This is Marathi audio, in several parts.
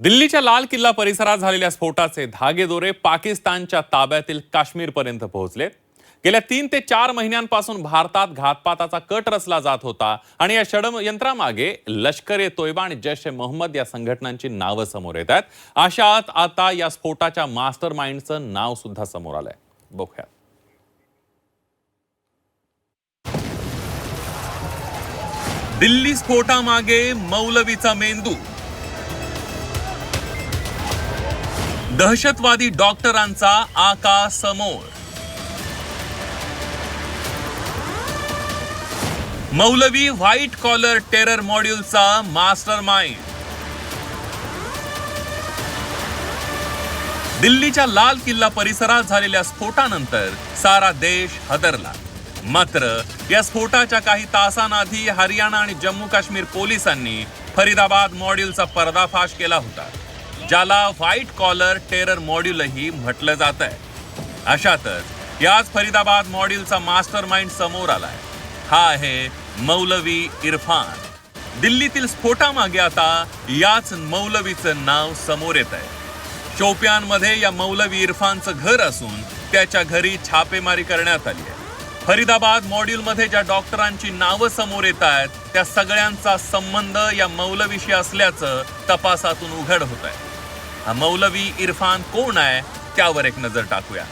दिल्लीच्या लाल किल्ला परिसरात झालेल्या स्फोटाचे धागेदोरे पाकिस्तानच्या ताब्यातील काश्मीरपर्यंत पोहोचले. गेल्या तीन ते चार महिन्यांपासून भारतात घातपाताचा कट रचला जात होता आणि या षडयंत्रामागे लष्कर ए तोयबा आणि जैश ए मोहम्मद या संघटनांची नावं समोर येत आहेत. अशात आता या स्फोटाच्या मास्टर माइंडचं नाव सुद्धा समोर आलंय. बघूया. दिल्ली स्फोटामागे मौलवीचा मेंदू दहशतवादी डॉक्टरांचा आका समोर. मौलवी व्हाईट कॉलर टेरर मॉड्यूलचा मास्टर माइंड दिल्लीच्या लाल किल्ला परिसरात झालेल्या स्फोटानंतर सारा देश हदरला. मात्र या स्फोटाच्या काही तासांआधी हरियाणा आणि जम्मू काश्मीर पोलिसांनी फरीदाबाद मॉड्यूलचा पर्दाफाश केला होता. ज्याला व्हाईट कॉलर टेरर मॉड्यूलही म्हटलं जात आहे. अशातच याच फरीदाबाद मॉड्यूलचा मास्टर माइंड समोर आलाय. हा आहे मौलवी इरफान. दिल्लीतील स्फोटामागे आता याच मौलवीचं नाव समोर येत आहे. शोपियानमध्ये या मौलवी इरफानचं घर असून त्याच्या घरी छापेमारी करण्यात आली आहे. फरीदाबाद मॉड्यूलमध्ये ज्या डॉक्टरांची नावं समोर येत आहेत त्या सगळ्यांचा संबंध या मौलवीशी असल्याचं तपासातून उघड होत आहे. मौलवी इरफान कोण आहे त्यावर एक नजर टाकूया.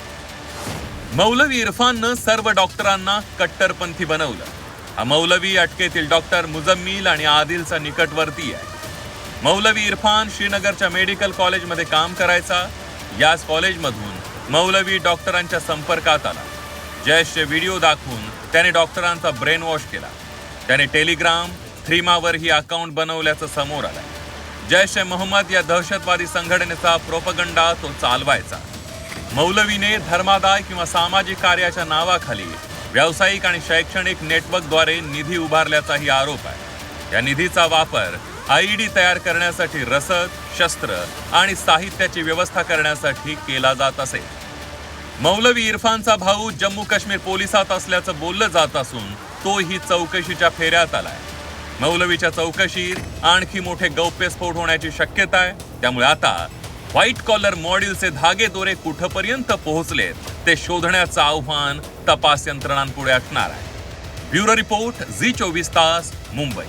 मौलवी इरफाननं सर्व डॉक्टरांना कट्टरपंथी बनवलं. मौलवी अटकेतील डॉक्टर मुजम्मिल आणि आदिलचा निकटवर्ती आहे. मौलवी इरफान श्रीनगरच्या मेडिकल कॉलेजमध्ये काम करायचा. याच कॉलेजमधून मौलवी डॉक्टरांच्या संपर्कात आला. जयशचे व्हिडिओ दाखवून त्याने डॉक्टरांचा ब्रेन वॉश केला. त्याने टेलिग्राम थ्रीमावर ही अकाउंट बनवल्याचं समोर आलं जैश ए मोहम्मद या दहशतवादी संघटनेचा प्रोपगंडा तो चालवायचा. मौलवीने धर्मादाय किंवा सामाजिक कार्याच्या नावाखाली व्यावसायिक आणि शैक्षणिक नेटवर्कद्वारे निधी उभारल्याचाही आरोप आहे. या निधीचा वापर आयईडी तयार करण्यासाठी रसद शस्त्र आणि साहित्याची व्यवस्था करण्यासाठी केला जात असे. मौलवी इरफानचा भाऊ जम्मू काश्मीर पोलिसात असल्याचं बोललं जात असून तोही चौकशीच्या फेऱ्यात आलाय. मौलवीच्या चौकशीत आणखी मोठे गौप्यस्फोट होण्याची शक्यता आहे. त्यामुळे आता व्हाईट कॉलर मॉडेलचे धागे दोरे कुठपर्यंत पोहोचलेत ते शोधण्याचं आव्हान तपास यंत्रणांपुढे असणार आहे. ब्युरो रिपोर्ट झी चोवीस तास मुंबई.